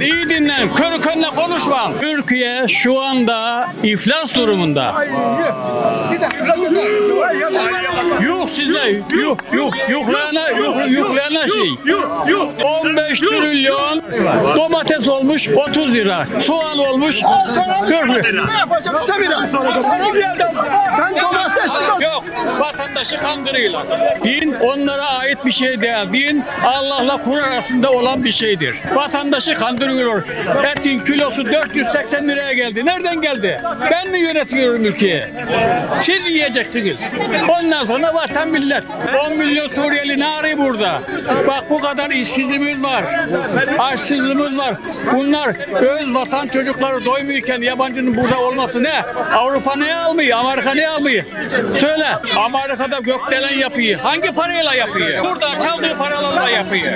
İyi dinlen, körü körüne konuşma. Türkiye şu anda iflas durumunda. Yuh size, yuh, yuh, yuhlayana, yuh, yuhlayana şey. 15 trilyon domates olmuş 30 lira. Soğan olmuş 40 lira. Sana bir yerden ben domatessiz Yok, vatandaşı kandırıyorlar. Din onlara ait bir şey değil. Din Allah'la Kur arasında olan bir şeydir. Vatandaşı kandırıyorlar. Etin kilosu 480 liraya geldi. Nereden geldi? Ben mi yönetiyorum ülkeyi? Siz yiyeceksiniz. Ondan sonra vatan millet. 10 milyon Suriyeli ne burada? Bak bu kadar işsizimiz var. Açsızlığımız var. Bunlar öz vatan çocukları doymuyorken yabancının burada olması ne? Avrupa ne almıyor? Amerika ne almıyor? Söyle. Amerika'da gökdelen yapıyor. Hangi parayla yapıyor? Burada çaldığı paralarla yapıyor.